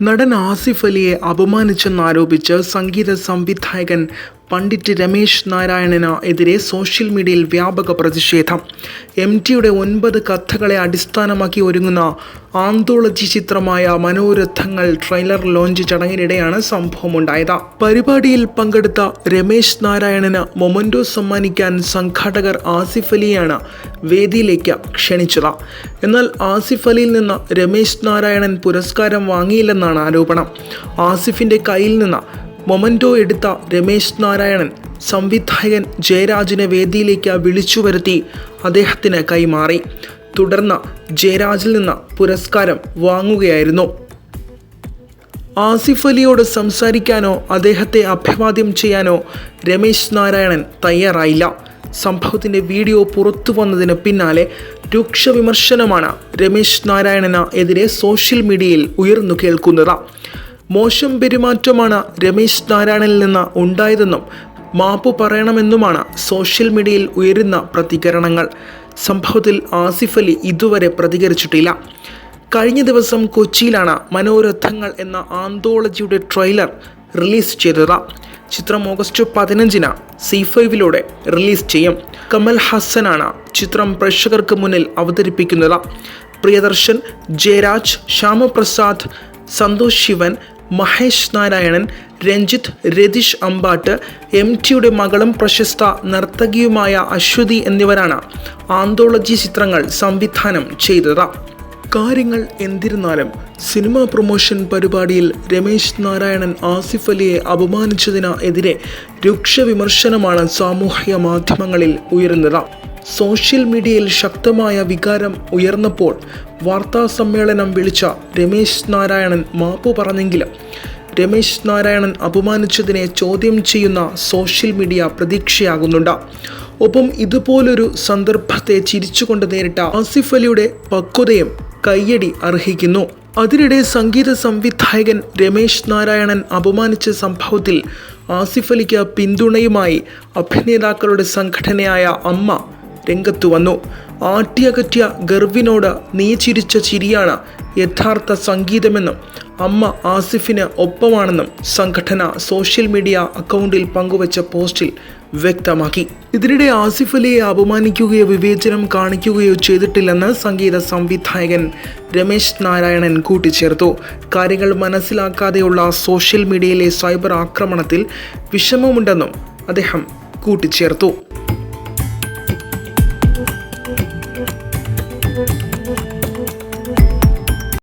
നടൻ ആസിഫ് അലിയെ അപമാനിച്ചെന്നാരോപിച്ച് സംഗീത സംവിധായകൻ പണ്ഡിറ്റ് രമേശ് നാരായണന് എതിരെ സോഷ്യൽ മീഡിയയിൽ വ്യാപക പ്രതിഷേധം. എം ടിയുടെ ഒൻപത് കഥകളെ അടിസ്ഥാനമാക്കി ഒരുങ്ങുന്ന ആന്തോളജി ചിത്രമായ മനോരഥങ്ങൾ ട്രെയിലർ ലോഞ്ച് ചടങ്ങിനിടെയാണ് സംഭവമുണ്ടായത്. പരിപാടിയിൽ പങ്കെടുത്ത രമേശ് നാരായണന് മൊമന്റോ സമ്മാനിക്കാൻ സംഘാടകർ ആസിഫ് അലിയാണ് വേദിയിലേക്ക് ക്ഷണിച്ചത്. എന്നാൽ ആസിഫ് അലിയിൽ നിന്ന് രമേശ് നാരായണൻ പുരസ്കാരം വാങ്ങിയില്ലെന്നാണ് ആരോപണം. ആസിഫിന്റെ കയ്യിൽ നിന്ന് മൊമന്റോ എടുത്ത രമേശ് നാരായണൻ സംവിധായകൻ ജയരാജിനെ വേദിയിലേക്ക് വിളിച്ചു വരുത്തി അദ്ദേഹത്തിന് കൈമാറി. തുടർന്ന് ജയരാജിൽ നിന്ന് പുരസ്കാരം വാങ്ങുകയായിരുന്നു. ആസിഫ് അലിയോട് സംസാരിക്കാനോ അദ്ദേഹത്തെ അഭിവാദ്യം ചെയ്യാനോ രമേശ് നാരായണൻ തയ്യാറായില്ല. സംഭവത്തിന്റെ വീഡിയോ പുറത്തു വന്നതിന് പിന്നാലെ രൂക്ഷ വിമർശനമാണ് രമേശ് നാരായണന് എതിരെ സോഷ്യൽ മീഡിയയിൽ ഉയർന്നു കേൾക്കുന്നത്. മോശം പെരുമാറ്റമാണ് രമേശ് നാരായണനിൽ നിന്ന് ഉണ്ടായതെന്നും മാപ്പ് പറയണമെന്നുമാണ് സോഷ്യൽ മീഡിയയിൽ ഉയരുന്ന പ്രതികരണങ്ങൾ. സംഭവത്തിൽ ആസിഫ് അലി ഇതുവരെ പ്രതികരിച്ചിട്ടില്ല. കഴിഞ്ഞ ദിവസം കൊച്ചിയിലാണ് മനോരഥങ്ങൾ എന്ന ആന്തോളജിയുടെ ട്രെയിലർ റിലീസ് ചെയ്തത്. ചിത്രം ഓഗസ്റ്റ് പതിനഞ്ചിന് സി ഫൈവിലൂടെ റിലീസ് ചെയ്യും. കമൽ ഹസനാണ് ചിത്രം പ്രേക്ഷകർക്ക് മുന്നിൽ അവതരിപ്പിക്കുന്നത്. പ്രിയദർശൻ ജയരാജ് ശ്യാമപ്രസാദ് സന്തോഷ് ശിവൻ മഹേഷ് നാരായണൻ രഞ്ജിത്ത് രതീഷ് അമ്പാട്ട് എം ടിയുടെ മകളും പ്രശസ്ത നർത്തകിയുമായ അശ്വതി എന്നിവരാണ് ആന്തോളജി ചിത്രങ്ങൾ സംവിധാനം ചെയ്തത്. കാര്യങ്ങൾ എന്തിരുന്നാലും സിനിമാ പ്രൊമോഷൻ പരിപാടിയിൽ രമേശ് നാരായണൻ ആസിഫ് അലിയെ അപമാനിച്ചതിനെതിരെ രൂക്ഷ വിമർശനമാണ് സാമൂഹ്യ മാധ്യമങ്ങളിൽ ഉയരുന്നത്. സോഷ്യൽ മീഡിയയിൽ ശക്തമായ വികാരം ഉയർന്നപ്പോൾ വാർത്താ സമ്മേളനം വിളിച്ച രമേശ് നാരായണൻ മാപ്പു പറഞ്ഞെങ്കിലും രമേശ് നാരായണൻ അപമാനിച്ചതിനെ ചോദ്യം ചെയ്യുന്ന സോഷ്യൽ മീഡിയ പ്രതീക്ഷയാകുന്നുണ്ട്. ഒപ്പം ഇതുപോലൊരു സന്ദർഭത്തെ ചിരിച്ചുകൊണ്ട് നേരിട്ട ആസിഫ് അലിയുടെ പക്വതയും കയ്യടി അർഹിക്കുന്നു. അതിനിടെ സംഗീത സംവിധായകൻ രമേശ് നാരായണൻ അപമാനിച്ച സംഭവത്തിൽ ആസിഫ് അലിക്ക് പിന്തുണയുമായി അഭിനേതാക്കളുടെ സംഘടനയായ അമ്മ രംഗത്തു വന്നു. ആട്ടിയകറ്റിയ ഗർവിനോട് നീ ചിരിച്ച ചിരിയാണ് യഥാർത്ഥ സംഗീതമെന്നും അമ്മ ആസിഫിന് ഒപ്പമാണെന്നും സംഘടന സോഷ്യൽ മീഡിയ അക്കൗണ്ടിൽ പങ്കുവച്ച പോസ്റ്റിൽ വ്യക്തമാക്കി. ഇതിനിടെ ആസിഫ് അലിയെ അപമാനിക്കുകയോ വിവേചനം കാണിക്കുകയോ ചെയ്തിട്ടില്ലെന്ന് സംഗീത സംവിധായകൻ രമേശ് നാരായണൻ കൂട്ടിച്ചേർത്തു. കാര്യങ്ങൾ മനസ്സിലാക്കാതെയുള്ള സോഷ്യൽ മീഡിയയിലെ സൈബർ ആക്രമണത്തിൽ വിഷമമുണ്ടെന്നും അദ്ദേഹം കൂട്ടിച്ചേർത്തു.